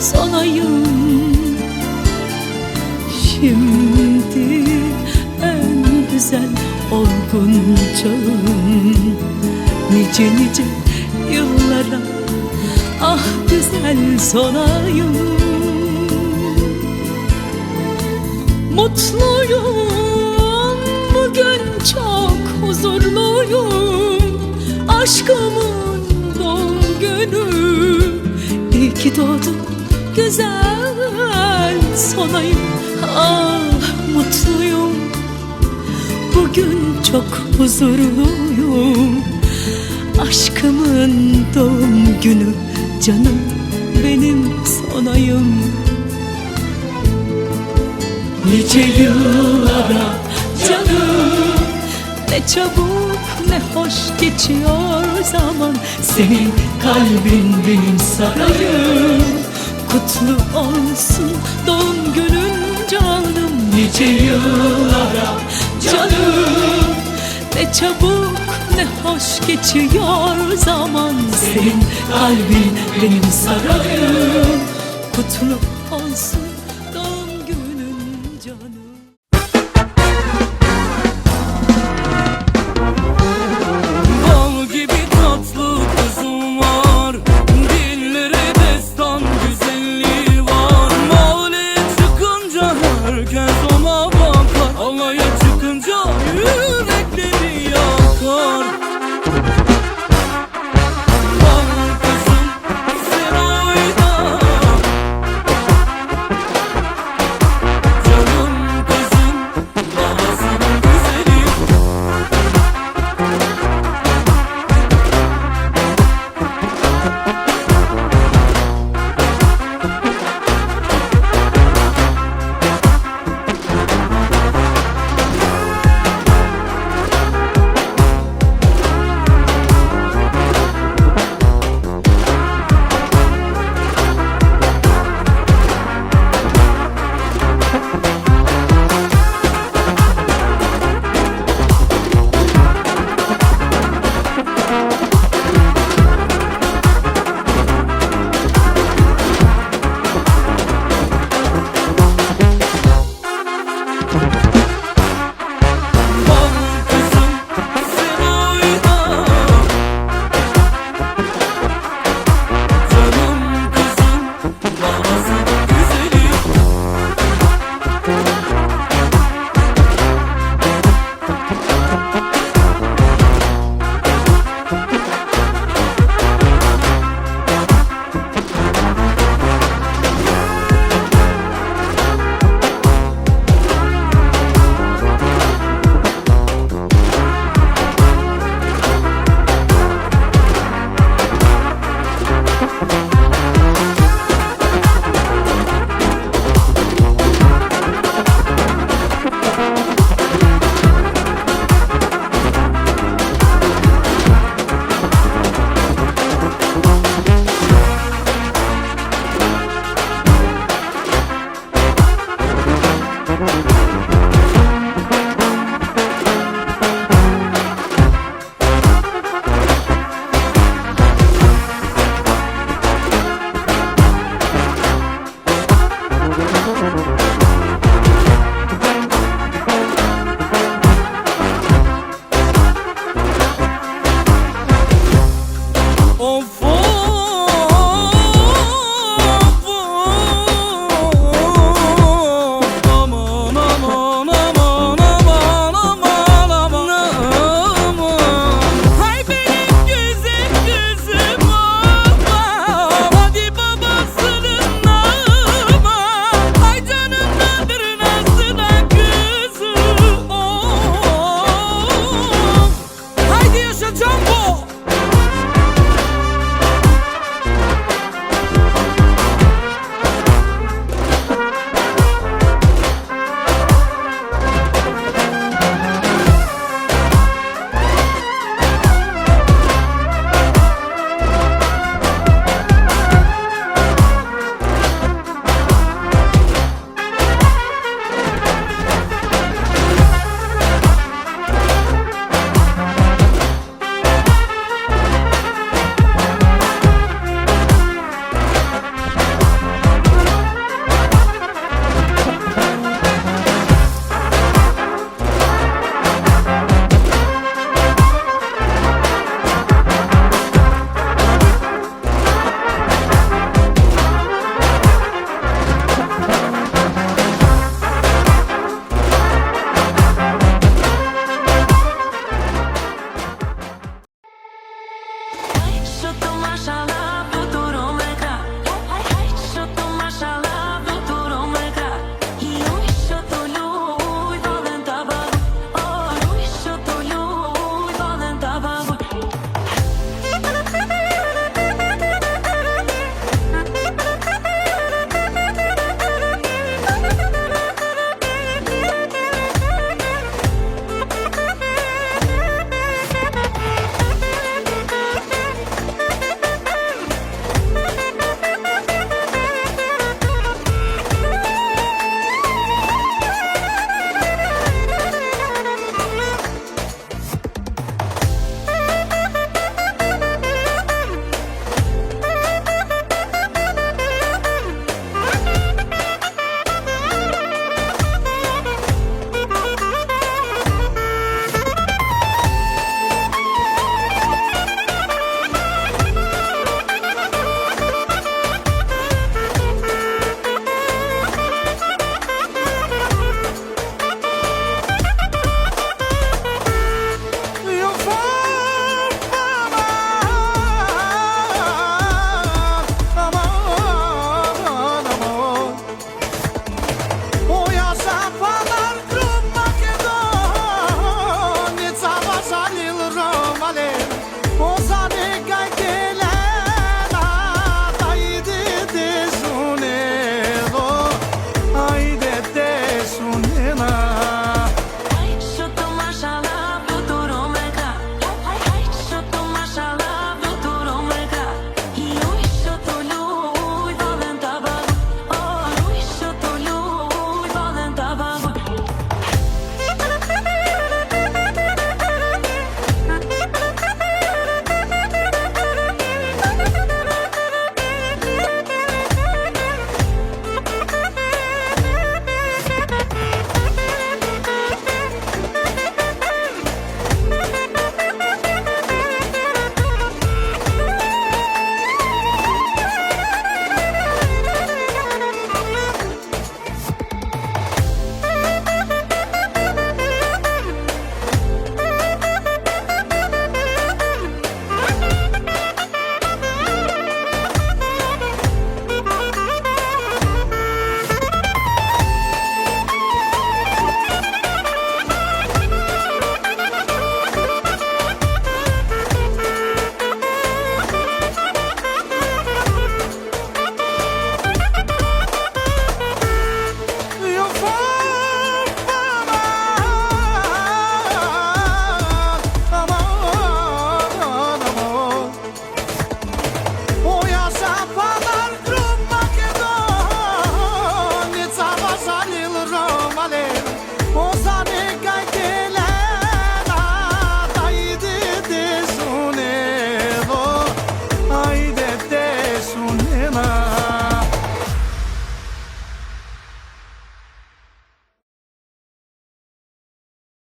sonayım Şimdi en güzel olgun çağım. Nice nice yıllara ah güzel sonayım. Mutluyum bugün çok huzurluyum. Aşkımın doğum günü İyi ki doğdun güzel sonayım. Ah mutluyum. Bugün çok huzurluyum. Aşkımın doğum günü Canım benim sonayım. Nice yıllara canım Ne çabuk ne hoş geçiyor zaman. Senin kalbin benim sarayım Kutlu olsun. Doğum günün canım Nice yıllara. Canım Ne çabuk ne hoş geçiyor zaman Senin. Kalbin benim sarayım. Kutlu olsun Mm-hmm.